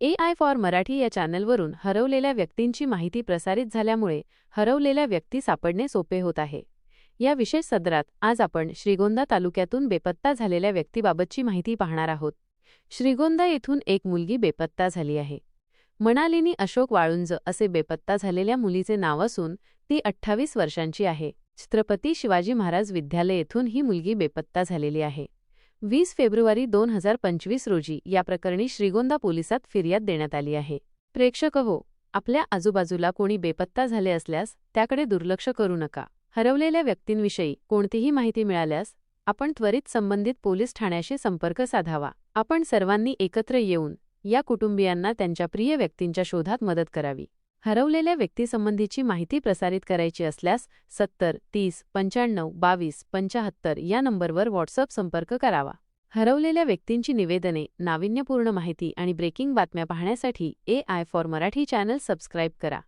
A I for Marathi या चॅनलवरून हरवलेल्या व्यक्तींची माहिती प्रसारित झाल्यामुळे हरवलेल्या व्यक्ती सापडणे सोपे होत आहे. या विशेष सदरात आज आपण श्रीगोंदा तालुक्यातून बेपत्ता झालेल्या व्यक्तीबाबतची माहिती पाहणार आहोत. श्रीगोंदा येथून एक मुलगी बेपत्ता झाली आहे. मणालिनी अशोक वाळुंज असे बेपत्ता झालेल्या मुलीचे नाव असून ती अठ्ठावीस वर्षांची आहे. छत्रपती शिवाजी महाराज विद्यालय येथून ही मुलगी बेपत्ता झालेली आहे. वीस फेब्रुवारी दोन हजार पंचवीस रोजी या प्रकरणी श्रीगोंदा पोलिसात फिर्याद देण्यात आली आहे. प्रेक्षक हो आपल्या आजूबाजूला कोणी बेपत्ता झाले असल्यास त्याकडे दुर्लक्ष करू नका. हरवलेल्या व्यक्तींविषयी कोणतीही माहिती मिळाल्यास आपण त्वरित संबंधित पोलीस ठाण्याशी संपर्क साधावा. आपण सर्वांनी एकत्र येऊन या कुटुंबियांना त्यांच्या प्रिय व्यक्तींच्या शोधात मदत करावी. हरवलेल्या व्यक्तीसंबंधीची माहिती प्रसारित करायची असल्यास सत्तर तीस पंच्याण्णव बावीस पंचाहत्तर या नंबरवर व्हॉट्सअप संपर्क करावा. हरवलेल्या व्यक्तींची निवेदने नाविन्यपूर्ण माहिती आणि ब्रेकिंग बातम्या पाहण्यासाठी A I for Marathi channel subscribe करा.